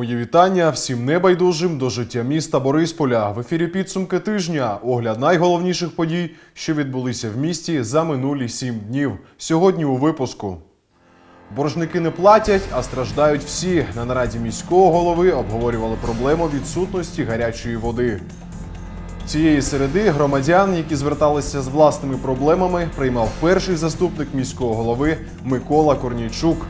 Мої вітання всім небайдужим до життя міста Борисполя. В ефірі підсумки тижня. Огляд найголовніших подій, що відбулися в місті за минулі сім днів. Сьогодні у випуску. Боржники не платять, а страждають всі. На нараді міського голови обговорювали проблему відсутності гарячої води. Цієї середи громадян, які зверталися з власними проблемами, приймав перший заступник міського голови Микола Корнійчук.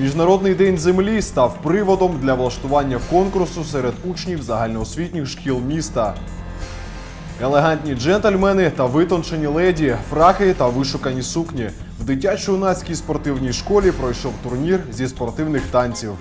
Міжнародний день землі став приводом для влаштування конкурсу серед учнів загальноосвітніх шкіл міста. Елегантні джентльмени та витончені леді, фраки та вишукані сукні. В дитячо-юнацькій спортивній школі пройшов турнір зі спортивних танців.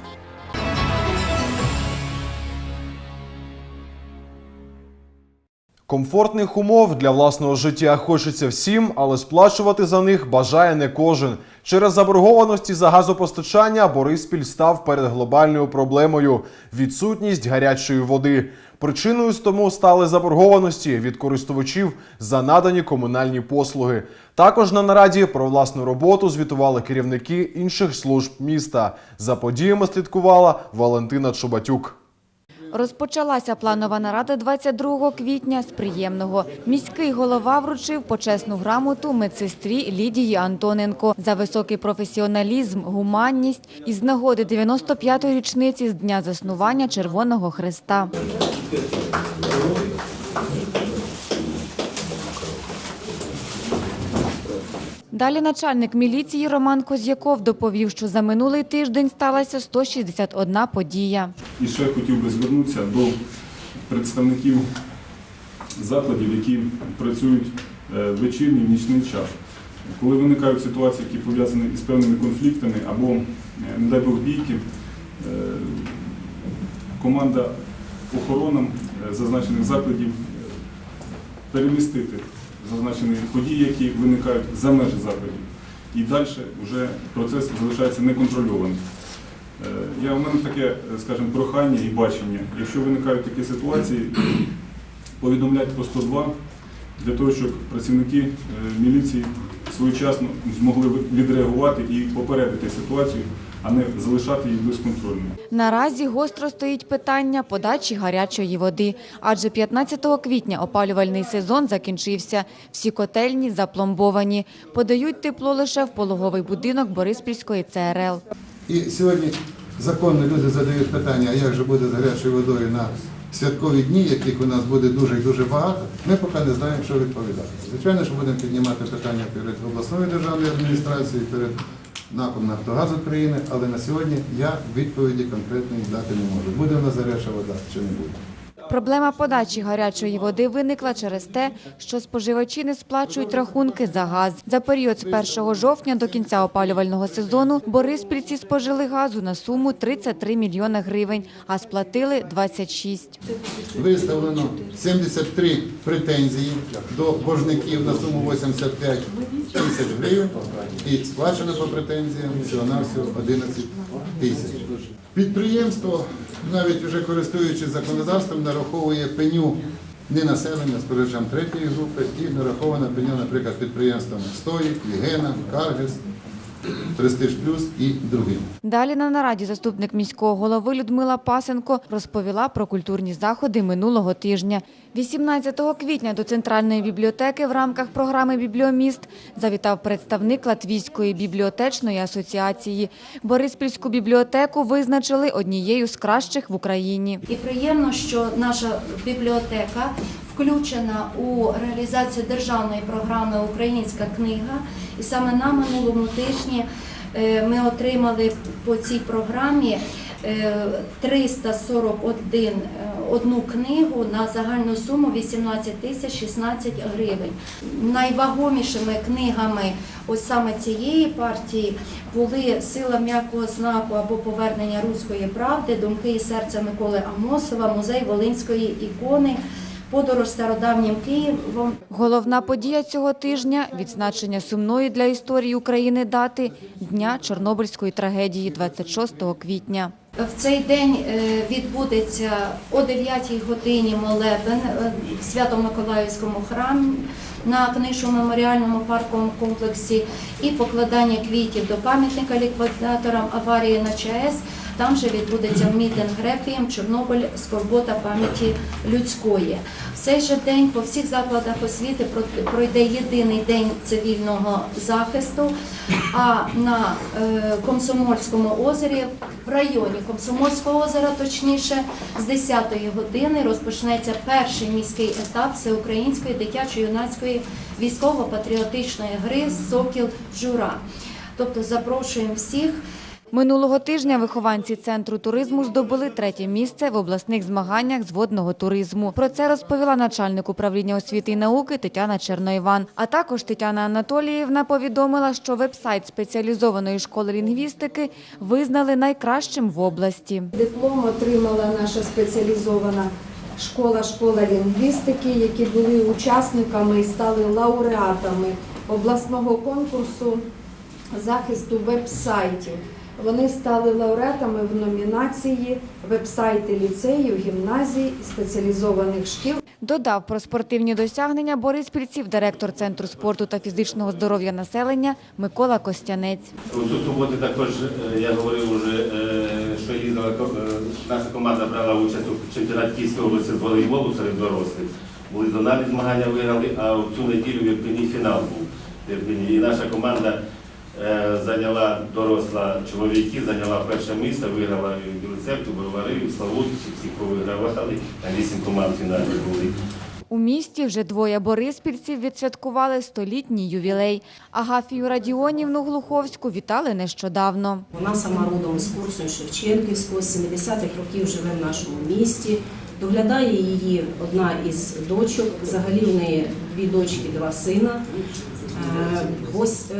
Комфортних умов для власного життя хочеться всім, але сплачувати за них бажає не кожен. Через заборгованості за газопостачання Бориспіль став перед глобальною проблемою відсутність гарячої води. Причиною з тому стали заборгованості від користувачів за надані комунальні послуги. Також на нараді про власну роботу звітували керівники інших служб міста. За подіями слідкувала Валентина Чубатюк. Розпочалася планова нарада 22 квітня з приємного. Міський голова вручив почесну грамоту медсестрі Лідії Антоненко за високий професіоналізм, гуманність і з нагоди 95-ї річниці з дня заснування Червоного Хреста. Далі начальник міліції Роман Коз'яков доповів, що за минулий тиждень сталася 161 подія. І ще хотів би звернутися до представників закладів, які працюють е, вечірній в нічний час. Коли виникають ситуації, які пов'язані із певними конфліктами або, е, не дай Бог, бійки, е, команда охоронам е, зазначених закладів перемістити зазначені події, які виникають за межі закладів. І далі вже процес залишається неконтрольованим. Е, Я у мене таке, е, скажімо, прохання і бачення. Якщо виникають такі ситуації, повідомляйте по 102 для того, щоб працівники е, міліції своєчасно змогли відреагувати і попередити ситуацію, а не залишати її безконтрольною. Наразі гостро стоїть питання подачі гарячої води, адже 15 квітня опалювальний сезон закінчився. Всі котельні запломбовані. Подають тепло лише в пологовий будинок Бориспільської ЦРЛ. І сьогодні законно люди задають питання, а як же буде з гарячою водою на святкові дні, яких у нас буде дуже і дуже багато. Ми поки не знаємо, що відповідати. Звичайно, що будемо піднімати питання перед обласною державною адміністрацією, перед НАКом Нафтогаз України, але на сьогодні я відповіді конкретної дати не можу. Буде в нас гаряча вода чи не буде. Проблема подачі гарячої води виникла через те, що споживачі не сплачують рахунки за газ. За період з 1 жовтня до кінця опалювального сезону Бориспільці спожили газу на суму 33 мільйони гривень, а сплатили 26. Виставлено 73 претензії до боржників на суму 85 тисяч гривень і сплачено по претензіям всього-навсього 11 тисяч. Підприємство, навіть вже користуючись законодавством, нараховує пеню не населення споживачам третьої групи і нарахована пеню, наприклад, підприємствам Стоїк, Лігена, Каргес, Престиж Плюс і другим. Далі на нараді заступник міського голови Людмила Пасенко розповіла про культурні заходи минулого тижня. 18 квітня до центральної бібліотеки в рамках програми Бібліоміст завітав представник Латвійської бібліотечної асоціації. Бориспільську бібліотеку визначили однією з кращих в Україні. І приємно, що наша бібліотека включена у реалізацію державної програми Українська книга. І саме на минулому тижні ми отримали по цій програмі е, 341 е, одну книгу на загальну суму 18 тисяч 16 гривень. Найвагомішими книгами ось саме цієї партії були Сила м'якого знаку або повернення руської правди, думки і серця Миколи Амосова, музей Волинської ікони. Подорож стародавнім Києвом Головна подія цього тижня – відзначення сумної для історії України дати Дня Чорнобильської трагедії 26 квітня. В цей день е, відбудеться о 9-й годині молебен е, в Свято-Миколаївському храмі на книжно-меморіальному парковому комплексі і покладання квітів до пам'ятника ліквідаторам аварії на ЧАЕС, Там же відбудеться мітинг реквієм Чорнобиль скорбота пам'яті людської. Цей же день по всіх закладах освіти пройде єдиний день цивільного захисту. А на е, Комсомольському озері, в районі Комсомольського озера, точніше, з 10-ї години розпочнеться перший міський етап всеукраїнської дитячо-юнацької військово-патріотичної гри Сокіл Жура. Тобто запрошуємо всіх. Минулого тижня вихованці центру туризму здобули третє місце в обласних змаганнях з водного туризму. Про це розповіла начальник управління освіти і науки Тетяна Черноїван. А також Тетяна Анатоліївна повідомила, що веб-сайт спеціалізованої школи лінгвістики визнали найкращим в області. Диплом отримала наша спеціалізована школа школа лінгвістики, які були учасниками і стали лауреатами обласного конкурсу захисту веб-сайтів. Вони стали лауреатами в номінації веб-сайти ліцеїв, гімназій, спеціалізованих шкіл. Додав про спортивні досягнення бориспільців директор Центру спорту та фізичного здоров'я населення Микола Костянець. У цю суботу також е, я говорив уже, е, що їздила ко- е, наша команда брала участь у чемпіонаті Київської області з волейболу серед дорослих. Були зональні змагання виграли, а в цю неділю в Ірпені фінал був. І наша команда зайняла доросла чоловіки, зайняла перше місце, виграла і Білоцерку, Бровари, Славутичі, всіх повигравали. Там вісім команд фіналі були. У місті вже двоє бориспільців відсвяткували столітній ювілей. Агафію Радіонівну Глуховську вітали нещодавно. Вона сама родом з Корсунь Шевченківського, з 70-х років живе в нашому місті. Доглядає її одна із дочок. Взагалі в неї дві дочки, два сина, е,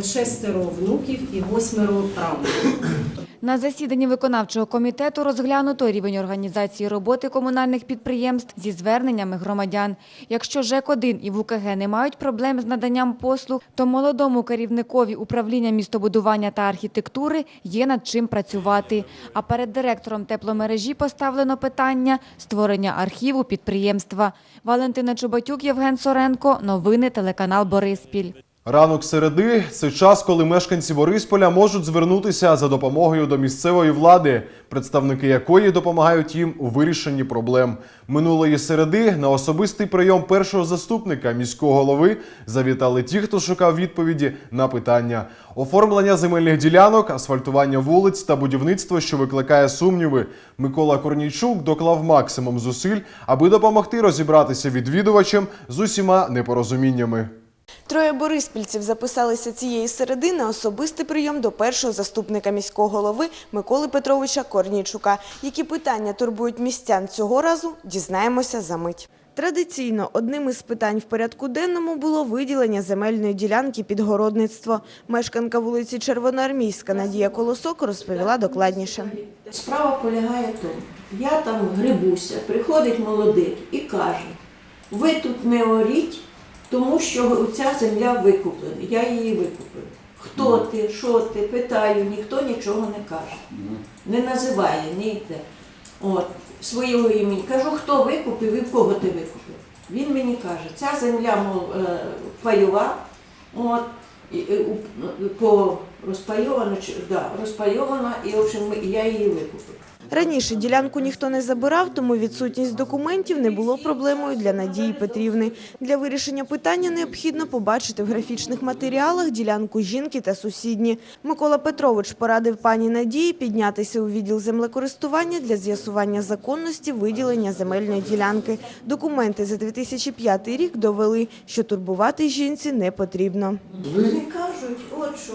шестеро внуків і восьмеро правнуків. На засіданні виконавчого комітету розглянуто рівень організації роботи комунальних підприємств зі зверненнями громадян. Якщо ЖЕК-1 і ВУКГ не мають проблем з наданням послуг, то молодому керівникові управління містобудування та архітектури є над чим працювати. А перед директором тепломережі поставлено питання створення архіву підприємства. Валентина Чубатюк, Євген Соренко. Новини телеканал Бориспіль. Ранок середи це час, коли мешканці Борисполя можуть звернутися за допомогою до місцевої влади, представники якої допомагають їм у вирішенні проблем. Минулої середи на особистий прийом першого заступника міського голови завітали ті, хто шукав відповіді на питання: оформлення земельних ділянок, асфальтування вулиць та будівництво, що викликає сумніви. Микола Корнійчук доклав максимум зусиль, аби допомогти розібратися відвідувачам з усіма непорозуміннями. Троє бориспільців записалися цієї середи на особистий прийом до першого заступника міського голови Миколи Петровича Корнійчука. Які питання турбують містян цього разу, дізнаємося за мить. Традиційно одним із питань в порядку денному було виділення земельної ділянки під городництво. Мешканка вулиці Червоноармійська Надія Колосок розповіла докладніше. Справа полягає в тому, я там грибуся, приходить молодик і каже, ви тут не оріть, тому що ця земля викуплена, я її викупив. Хто ти, що ти, питаю, ніхто нічого не каже. Не називає, не йде. От, свого імені. Кажу, хто викупив і в кого ти викупив. Він мені каже, ця земля мов, е, пайова, от, і, е, по розпайована, да, розпайована, і в общем, я її викупив. Раніше ділянку ніхто не забирав, тому відсутність документів не було проблемою для Надії Петрівни. Для вирішення питання необхідно побачити в графічних матеріалах ділянку жінки та сусідні. Микола Петрович порадив пані Надії піднятися у відділ землекористування для з'ясування законності виділення земельної ділянки. Документи за 2005 рік довели, що турбувати жінці не потрібно. Ви кажуть, от що.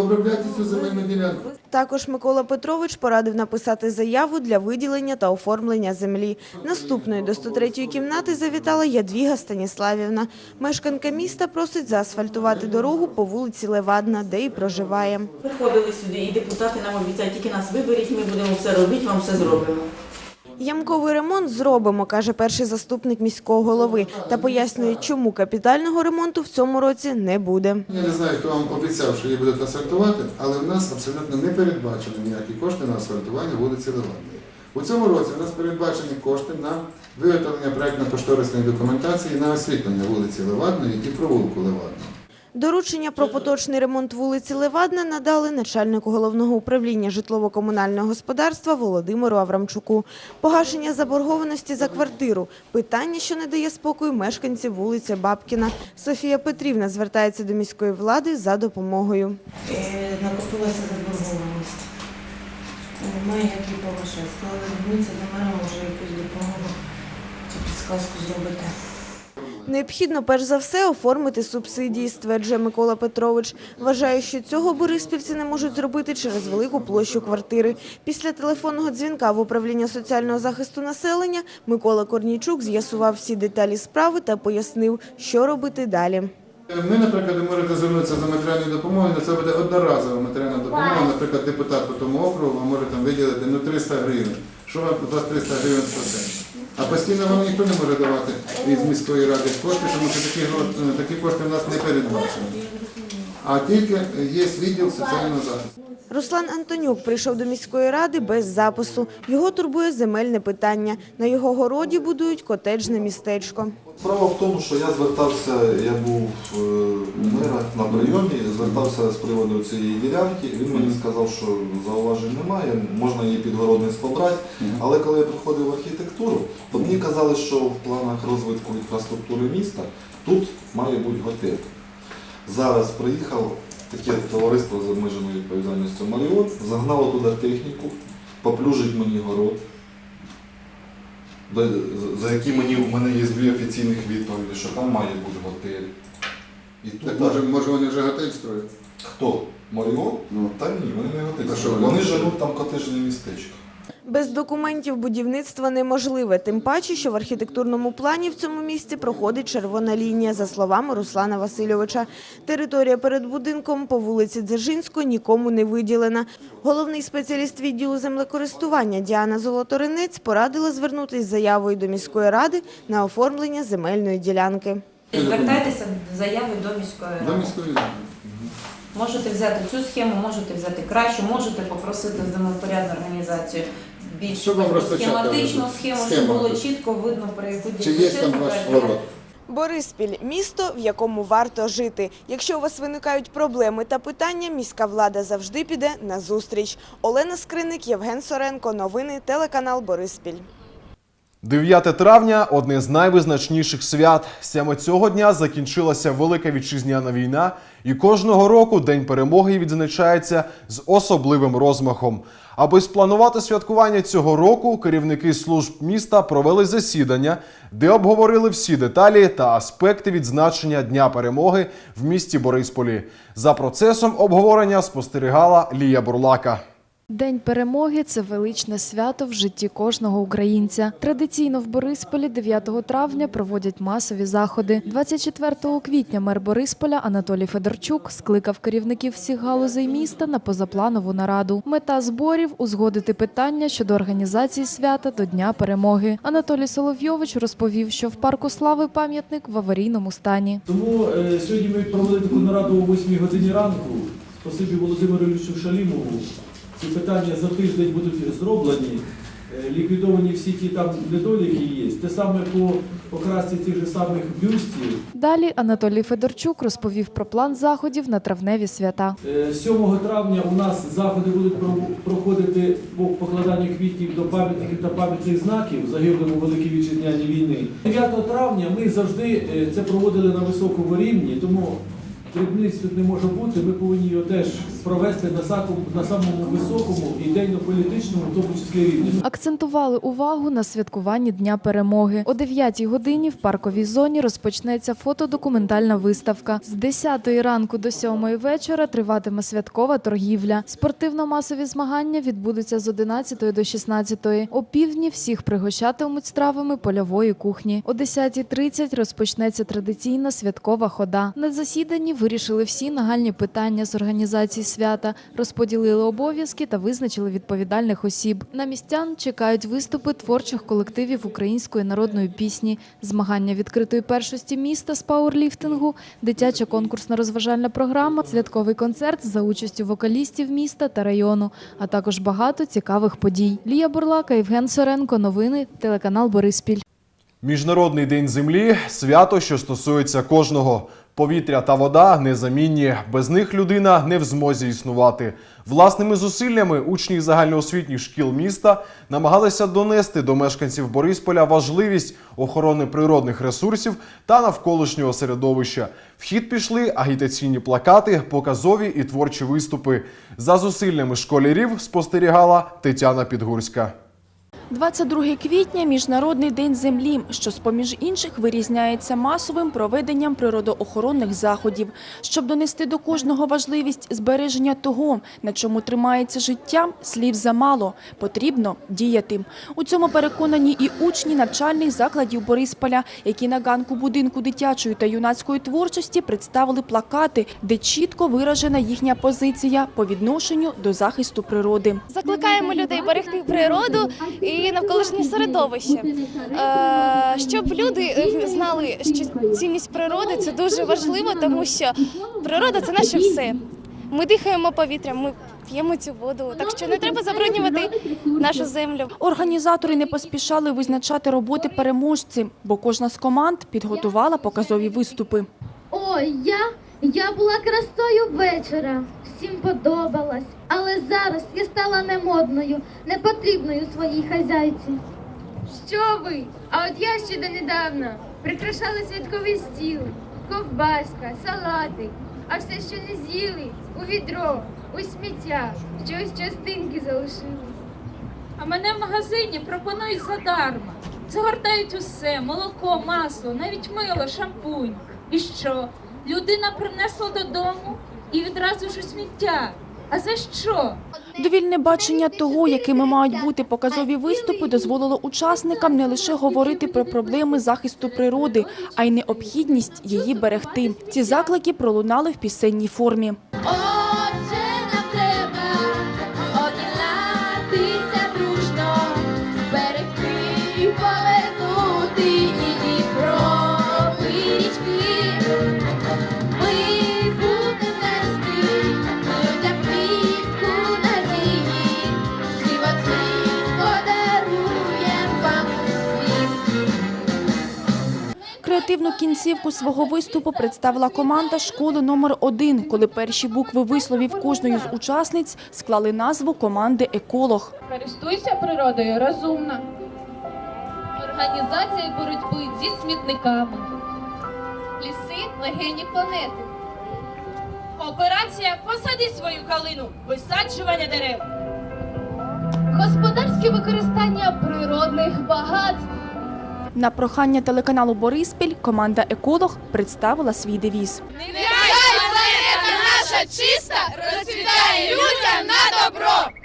обробляйте цю земельну ділянку. Також Микола Петрович порадив написати заяву для виділення та оформлення землі. Наступною до 103-ї кімнати завітала Ядвіга Станіславівна. Мешканка міста просить заасфальтувати дорогу по вулиці Левадна, де і проживає. Приходили сюди, і депутати нам обіцяють, тільки нас виберіть, ми будемо все робити, вам все зробимо. Ямковий ремонт зробимо, каже перший заступник міського голови, та пояснює, чому капітального ремонту в цьому році не буде. Я не знаю, хто вам обіцяв, що її будуть асфальтувати, але в нас абсолютно не передбачено ніякі кошти на асфальтування вулиці Левадної. У цьому році у нас передбачені кошти на виготовлення проєктно-кошторисної документації на освітлення вулиці Левадної і провулку Левадного. Доручення про поточний ремонт вулиці Левадна надали начальнику головного управління житлово-комунального господарства Володимиру Аврамчуку. Погашення заборгованості за квартиру – питання, що не дає спокою мешканців вулиці Бабкіна. Софія Петрівна звертається до міської влади за допомогою. Е, накопилася заборгованість. Немає як її погашати. Сказали, зверніться до мене, може якусь допомогу чи підсказку зробити. Необхідно перш за все оформити субсидії, стверджує Микола Петрович. Вважає, що цього бориспільці не можуть зробити через велику площу квартири. Після телефонного дзвінка в управління соціального захисту населення Микола Корнійчук з'ясував всі деталі справи та пояснив, що робити далі. Ми, наприклад, ви можете звернутися за матеріальною допомогою, це буде одноразова матеріальна допомога. Наприклад, депутат по тому округу вам може там виділити ну, 300 гривень. Що вам у вас 300 гривень процент? А постійно вам ніхто не може давати із міської ради кошти, тому що такі, такі кошти в нас не передбачені. А тільки є відділ соціального захисту. Руслан Антонюк прийшов до міської ради без запису. Його турбує земельне питання. На його городі будують котеджне містечко. Справа в тому, що я звертався, я був е, у мера на прийомі, звертався з приводу цієї ділянки. Він мені сказав, що зауважень немає, можна її під городництво брати. Але коли я приходив в архітектуру, то мені казали, що в планах розвитку інфраструктури міста тут має бути готель. Зараз приїхав таке товариство з обмеженою відповідальністю Маріот, загнало туди техніку, поплюжить мені город. За- які мені у мене є дві офіційних відповіді, що там має бути готель. І тут Так може, може вони вже готель строять? хто? Маріот? Ну. Та ні, вони не готель. Строять. Вони живуть там котежне містечко. Без документів будівництва неможливе, тим паче, що в архітектурному плані в цьому місці проходить червона лінія, за словами Руслана Васильовича. Територія перед будинком по вулиці Дзержинської нікому не виділена. Головний спеціаліст відділу землекористування Діана Золоторинець порадила звернутися з заявою до міської ради на оформлення земельної ділянки. Звертайтеся з заяви до міської До міської ради. Можете взяти цю схему, можете взяти кращу, можете попросити землепорядну організацію більш Щоб вам схематичну вже. схему, Схема щоб було чітко видно про яку Чи є там ваш йде. город? Бориспіль – місто, в якому варто жити. Якщо у вас виникають проблеми та питання, міська влада завжди піде на зустріч. Олена Скриник, Євген Соренко. Новини, телеканал Бориспіль. 9 травня одне з найвизначніших свят. Саме цього дня закінчилася Велика Вітчизняна війна, і кожного року День перемоги відзначається з особливим розмахом. Аби спланувати святкування цього року, керівники служб міста провели засідання, де обговорили всі деталі та аспекти відзначення Дня перемоги в місті Борисполі. За процесом обговорення спостерігала Лія Бурлака. День перемоги це величне свято в житті кожного українця. Традиційно в Борисполі 9 травня проводять масові заходи. 24 квітня мер Борисполя Анатолій Федорчук скликав керівників всіх галузей міста на позапланову нараду. Мета зборів узгодити питання щодо організації свята до Дня перемоги. Анатолій Соловйович розповів, що в парку слави пам'ятник в аварійному стані. Тому е, сьогодні ми провели таку нараду о 8 годині ранку. Спасибі Володимиру Іллічу Шалімову. Ці питання за тиждень будуть зроблені. Е, Ліквідовані всі ті там недоліки є. Те саме по покрасці тих же самих бюстів. Далі Анатолій Федорчук розповів про план заходів на травневі свята. Е, 7 травня у нас заходи будуть проходити по покладанню квітів до пам'ятників та пам'ятних знаків загиблим у Великій Вітчизняній війни. 9 травня ми завжди е, це проводили на високому рівні, тому дрібниць тут не може бути. Ми повинні його теж провести на сакому- на самому високому ідейно-політичному, в тому числі рівні. Акцентували увагу на святкуванні Дня перемоги. О 9 годині в парковій зоні розпочнеться фотодокументальна виставка. З 10 ранку до 7 вечора триватиме святкова торгівля. Спортивно-масові змагання відбудуться з 11 до 16. О півдні всіх пригощатимуть стравами польової кухні. О 10.30 розпочнеться традиційна святкова хода. На засіданні вирішили всі нагальні питання з організації свята, розподілили обов'язки та визначили відповідальних осіб. На містян чекають виступи творчих колективів української народної пісні, змагання відкритої першості міста з пауерліфтингу, дитяча конкурсна розважальна програма, святковий концерт за участю вокалістів міста та району, а також багато цікавих подій. Лія Бурлака, Євген Соренко. Новини, телеканал Бориспіль. Міжнародний день землі свято, що стосується кожного. Повітря та вода незамінні. Без них людина не в змозі існувати. Власними зусиллями учні загальноосвітніх шкіл міста намагалися донести до мешканців Борисполя важливість охорони природних ресурсів та навколишнього середовища. В хід пішли агітаційні плакати, показові і творчі виступи. За зусиллями школярів спостерігала Тетяна Підгурська. 22 квітня – Міжнародний день землі, що з-поміж інших вирізняється масовим проведенням природоохоронних заходів. Щоб донести до кожного важливість збереження того, на чому тримається життя, слів замало. Потрібно діяти. У цьому переконані і учні навчальних закладів Борисполя, які на ганку будинку дитячої та юнацької творчості представили плакати, де чітко виражена їхня позиція по відношенню до захисту природи. Закликаємо людей берегти природу і навколишнє середовище, Е, щоб люди е, знали, що цінність природи це дуже важливо, тому що природа це наше все. Ми дихаємо повітрям, ми п'ємо цю воду, так що не треба забруднювати нашу землю. Організатори не поспішали визначати роботи переможців, бо кожна з команд підготувала показові виступи. Ой, я, я була красою вечора, всім подобалась. Але зараз я стала немодною, непотрібною своїй хазяйці. Що ви? А от я ще донедавна прикрашала святковий стіл, ковбаска, салати, а все, що не з'їли, у відро, у сміття, щось частинки залишили. А мене в магазині пропонують задарма. Загортають усе, молоко, масло, навіть мило, шампунь. І що? Людина принесла додому і відразу ж у сміття. А за що? Довільне бачення того, якими мають бути показові виступи, дозволило учасникам не лише говорити про проблеми захисту природи, а й необхідність її берегти. Ці заклики пролунали в пісенній формі. Креативну кінцівку свого виступу представила команда школи номер 1 коли перші букви висловів кожної з учасниць склали назву команди Еколог. Користуйся природою розумно. Організація боротьби зі смітниками. Ліси легені планети. Операція Посади свою калину. Висаджування дерев. Господарське використання природних багатств. На прохання телеканалу Бориспіль команда Еколог представила свій девіз. Нехай планета наша чиста, розцвітає людям на добро.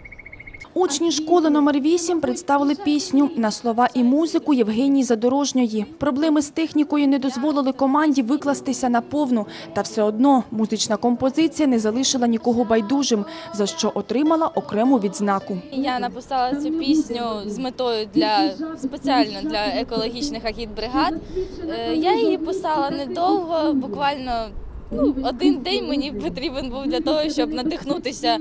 Учні школи номер 8 представили пісню на слова і музику Євгенії Задорожньої. Проблеми з технікою не дозволили команді викластися на повну. Та все одно музична композиція не залишила нікого байдужим, за що отримала окрему відзнаку. Я написала цю пісню з метою для спеціально для екологічних агітбригад. Е, Я її писала недовго, буквально ну, один день мені потрібен був для того, щоб надихнутися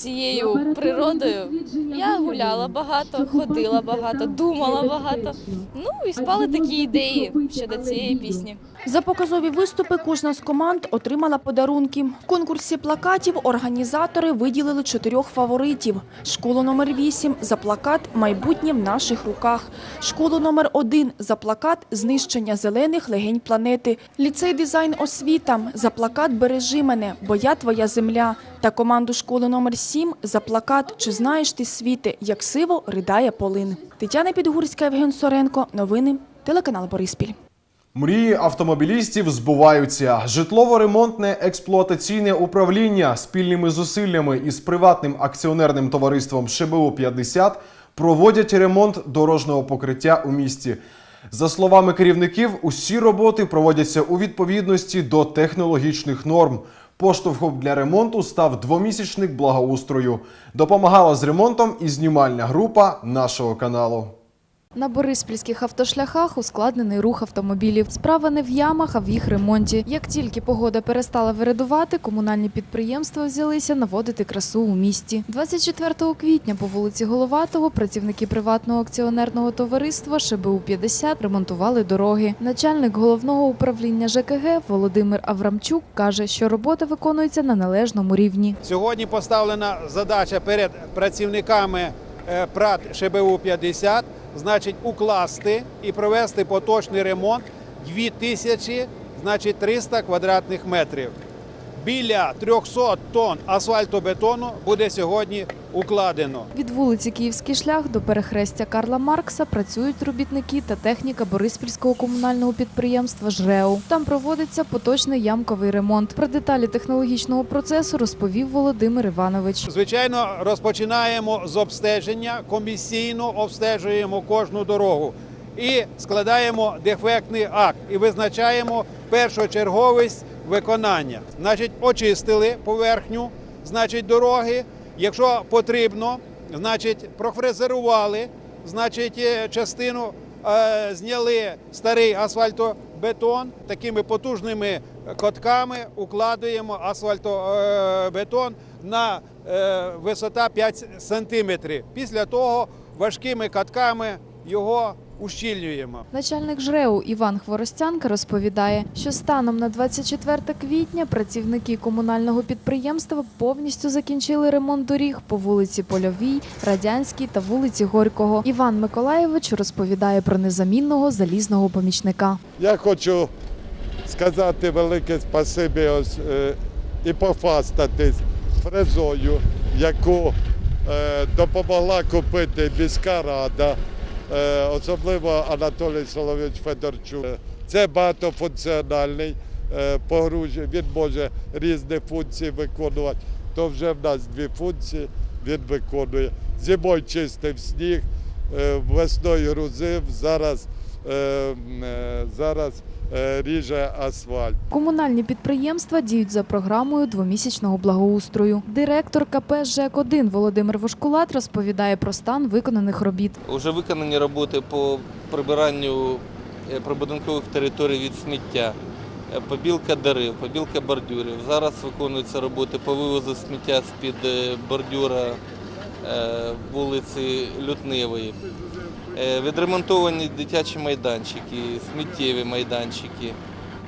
цією природою. Я гуляла багато, ходила багато, думала багато. Ну і спали такі ідеї щодо цієї пісні. За показові виступи кожна з команд отримала подарунки. В конкурсі плакатів організатори виділили чотирьох фаворитів. Школу номер 8 за плакат Майбутнє в наших руках. Школу номер 1 за плакат Знищення зелених легень планети. Ліцей дизайн освіта за плакат Бережи мене, бо я твоя земля. Та команду школи номер 7 за плакат Чи знаєш ти світи, як сиво ридає полин. Тетяна Підгурська, Євген Соренко. Новини. Телеканал Бориспіль. Мрії автомобілістів збуваються. Житлово-ремонтне експлуатаційне управління спільними зусиллями із приватним акціонерним товариством ШБУ 50 проводять ремонт дорожнього покриття у місті. За словами керівників, усі роботи проводяться у відповідності до технологічних норм. Поштовхом для ремонту став двомісячник благоустрою. Допомагала з ремонтом і знімальна група нашого каналу. На бориспільських автошляхах ускладнений рух автомобілів. Справа не в ямах, а в їх ремонті. Як тільки погода перестала виридувати, комунальні підприємства взялися наводити красу у місті. 24 квітня по вулиці Головатого працівники приватного акціонерного товариства ШБУ 50 ремонтували дороги. Начальник головного управління ЖКГ Володимир Аврамчук каже, що робота виконується на належному рівні. Сьогодні поставлена задача перед працівниками ПРАТ ШБУ 50, значить укласти і провести поточний ремонт 2000, значить 300 квадратних метрів. Біля 300 тонн асфальтобетону буде сьогодні укладено. Від вулиці Київський шлях до перехрестя Карла Маркса працюють робітники та техніка Бориспільського комунального підприємства «ЖРЕУ». Там проводиться поточний ямковий ремонт. Про деталі технологічного процесу розповів Володимир Іванович. Звичайно, розпочинаємо з обстеження, комісійно обстежуємо кожну дорогу і складаємо дефектний акт і визначаємо першочерговість виконання. Значить, очистили поверхню, значить, дороги. Якщо потрібно, значить, профрезерували, значить, е, частину е, зняли старий асфальтобетон, такими потужними котками укладуємо асфальтобетон на е, висота 5 сантиметрів. Після того важкими катками його ущільнюємо. Начальник ЖРЕУ Іван Хворостянка розповідає, що станом на 24 квітня працівники комунального підприємства повністю закінчили ремонт доріг по вулиці Польовій, Радянській та вулиці Горького. Іван Миколаєвич розповідає про незамінного залізного помічника. Я хочу сказати велике спасибі ось, е, і пофастатись фрезою, яку е, допомогла купити міська рада, особливо Анатолій Соловійович Федорчук. Це багатофункціональний е, він може різні функції виконувати. То вже в нас дві функції він виконує. Зимою чистив сніг, е, весною грузив, зараз, е, е, зараз е, ріже асфальт. Комунальні підприємства діють за програмою двомісячного благоустрою. Директор КП ЖЕК-1 Володимир Вошкулат розповідає про стан виконаних робіт. Уже виконані роботи по прибиранню е, прибудинкових територій від сміття, е, побілка дерев, побілка бордюрів. Зараз виконуються роботи по вивозу сміття з-під е, бордюра е, вулиці Лютневої. Е, Відремонтовані дитячі майданчики, сміттєві майданчики.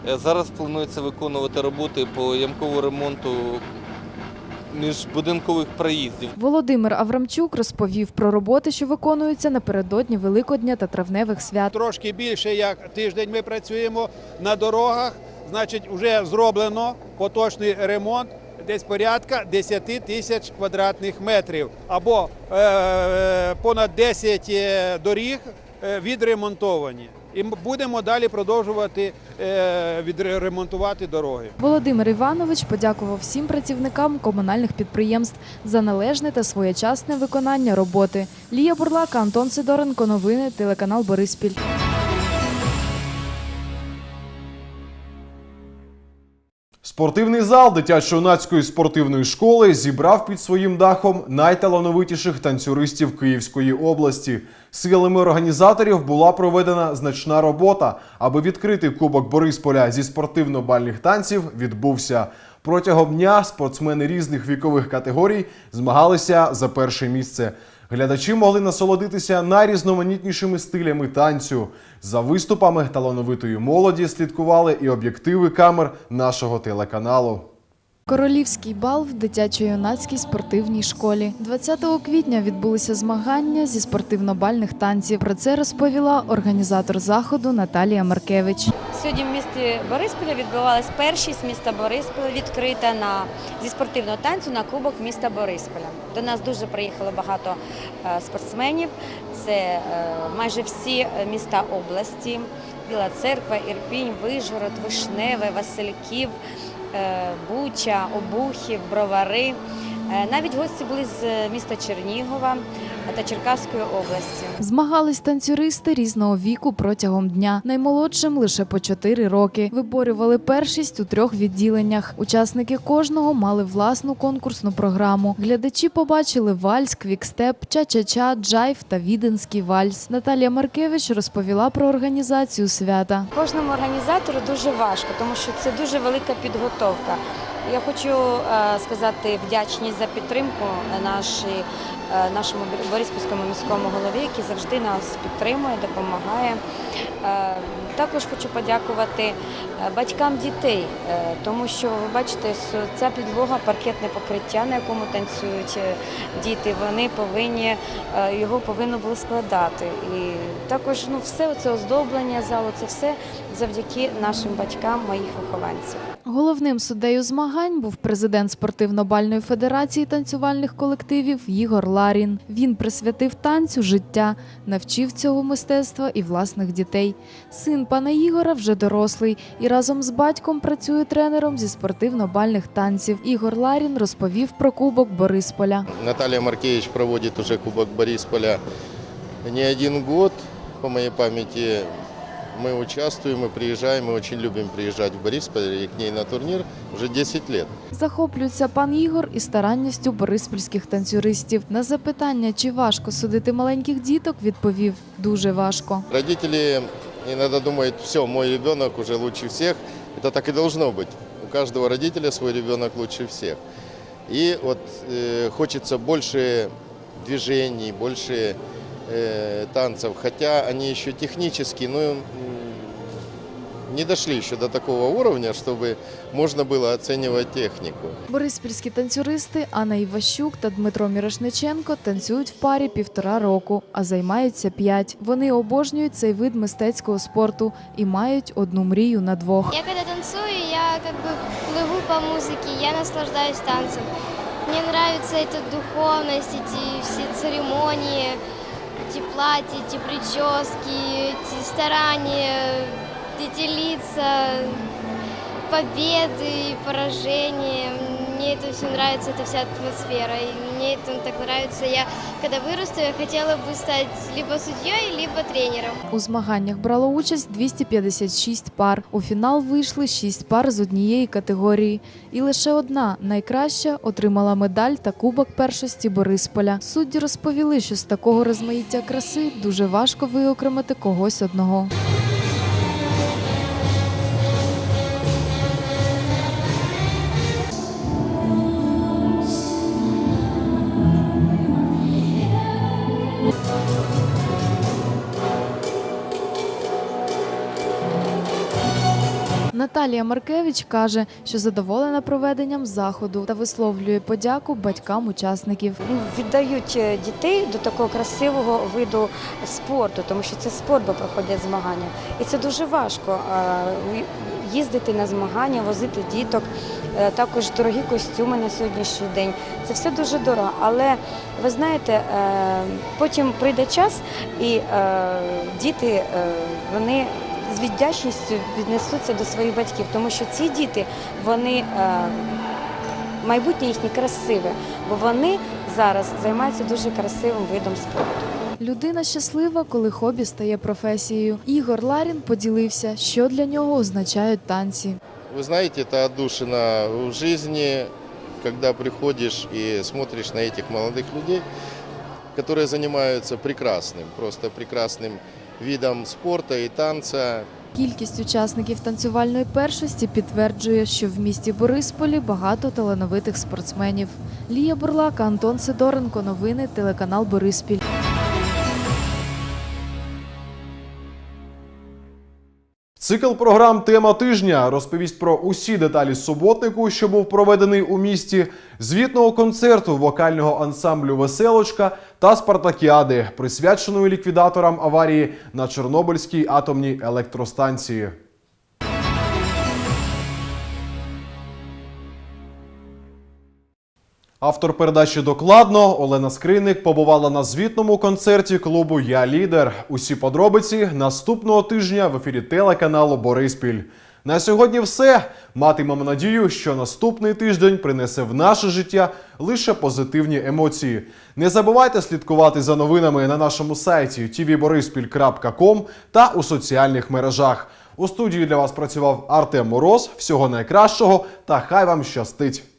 Е, Зараз планується виконувати роботи по ямковому ремонту міжбудинкових проїздів. Володимир Аврамчук розповів про роботи, що виконуються напередодні Великодня та травневих свят. Трошки більше як тиждень ми працюємо на дорогах. Значить, вже зроблено поточний ремонт десь порядка 10 тисяч квадратних метрів або е, понад 10 е, доріг е, відремонтовані. І м- будемо далі продовжувати відремонтувати дороги. Володимир Іванович подякував всім працівникам комунальних підприємств за належне та своєчасне виконання роботи. Лія Бурлака, Антон Сидоренко. Новини телеканал Бориспіль. Спортивний зал дитячо-юнацької спортивної школи зібрав під своїм дахом найталановитіших танцюристів Київської області. Силами організаторів була проведена значна робота, аби відкритий кубок Борисполя зі спортивно-бальних танців відбувся. Протягом дня спортсмени різних вікових категорій змагалися за перше місце. Глядачі могли насолодитися найрізноманітнішими стилями танцю. За виступами талановитої молоді слідкували і об'єктиви камер нашого телеканалу. Королівський бал в дитячо-юнацькій спортивній школі. 20 квітня відбулися змагання зі спортивно-бальних танців. Про це розповіла організатор заходу Наталія Маркевич. Сьогодні в місті Борисполя відбувалась першість міста Борисполя відкрита на зі спортивного танцю на кубок міста Борисполя. До нас дуже приїхало багато е, спортсменів. Це е, майже всі міста області: Біла Церква, Ірпінь, Вижгород, Вишневе, Васильків, Буча, Обухів, Бровари. Е, Навіть гості були з міста Чернігова. Та Черкаської області. Змагались танцюристи різного віку протягом дня. Наймолодшим лише по 4 роки. Виборювали першість у трьох відділеннях. Учасники кожного мали власну конкурсну програму. Глядачі побачили вальс, квікстеп, ча-ча-ча, джайв та віденський вальс. Наталія Маркевич розповіла про організацію свята. Кожному організатору дуже важко, тому що це дуже велика підготовка. Я хочу е, сказати вдячність за підтримку нашій, е, нашому Бориспільському міському голові, який завжди нас підтримує, допомагає. Е, також хочу подякувати е, батькам дітей, е, тому що ви бачите, ця підлога, паркетне покриття, на якому танцюють е, діти, вони повинні е, його повинні були складати. І також ну, все це оздоблення залу, це все завдяки нашим батькам, моїх вихованців. Головним суддею змагань був президент спортивно-бальної федерації танцювальних колективів Ігор Ларін. Він присвятив танцю життя, навчив цього мистецтва і власних дітей. Син пана Ігора вже дорослий і разом з батьком працює тренером зі спортивно-бальних танців. Ігор Ларін розповів про кубок Борисполя. Наталья Маркевич проводит уже Кубок Борисполя не один год. По моей памяти мы участвуем, мы приезжаем, мы очень любим приезжать в Борисполь и к ней на турнир уже 10 лет. Захоплюється пан Ігор і старанністю бориспільських танцюристів. На запитання, чи важко судити маленьких діток, відповів дуже важко. Родители иногда думают, все, мой ребенок уже лучше всех. Это так и должно быть. У каждого родителя свой ребенок лучше всех. И вот э, хочется больше движений, больше э, танцев, хотя они еще технически, ну, м, не дошли еще до такого уровня, чтобы можно было оценивать технику. Бориспільські танцюристи Анна Іващук та Дмитро Мірошниченко танцюють в парі півтора року, а займаються п'ять. Вони обожнюють цей вид мистецького спорту і мають одну мрію на двох. Я когда танцую, я как бы плыву по музыке, я наслаждаюсь танцем. Мне нравится эта духовность, эти все церемонии, эти платья, эти прически, эти старания, эти лица, победы и поражения. Мне это все нравится, эта вся атмосфера. И мне это так нравится. Я, когда вырасту, я хотела бы стать либо судьей, либо тренером. У змаганнях брало участь 256 пар. У фінал вийшли 6 пар з однієї категорії. І лише одна найкраща отримала медаль та кубок першості Борисполя. Судді розповіли, що з такого розмаїття краси дуже важко виокремити когось одного. Наталія Маркевич каже, що задоволена проведенням заходу та висловлює подяку батькам учасників. Ну, Віддають е, дітей до такого красивого виду спорту, тому що це спорт, бо проходять змагання. І це дуже важко їздити на змагання, возити діток. Е, Також дорогі костюми на сьогоднішній день. Це все дуже дорого. Але ви знаєте, е, потім прийде час, і діти вони з віддячністю віднесуться до своїх батьків, тому що ці діти вони. е, майбутнє їхнє красиве, бо вони зараз займаються дуже красивим видом спорту. Людина щаслива, коли хобі стає професією. Ігор Ларін поділився, що для нього означають танці. Вы знаете, это отдушина в жизни, когда приходишь и смотришь на этих молодых людей, которые занимаются прекрасным, просто прекрасным видом спорту і танця. Кількість учасників танцювальної першості підтверджує, що в місті Борисполі багато талановитих спортсменів. Лія Бурлака, Антон Сидоренко. Новини телеканал Бориспіль. Цикл програм Тема тижня розповість про усі деталі суботнику, що був проведений у місті, звітного концерту вокального ансамблю Веселочка та спартакіади, присвяченої ліквідаторам аварії на Чорнобильській атомній електростанції. Автор передачі докладно Олена Скриник побувала на звітному концерті клубу Я лідер. Усі подробиці наступного тижня в ефірі телеканалу Бориспіль. На сьогодні все. Матимемо надію, що наступний тиждень принесе в наше життя лише позитивні емоції. Не забувайте слідкувати за новинами на нашому сайті tvborispіль.com та у соціальних мережах. У студії для вас працював Артем Мороз. Всього найкращого та хай вам щастить!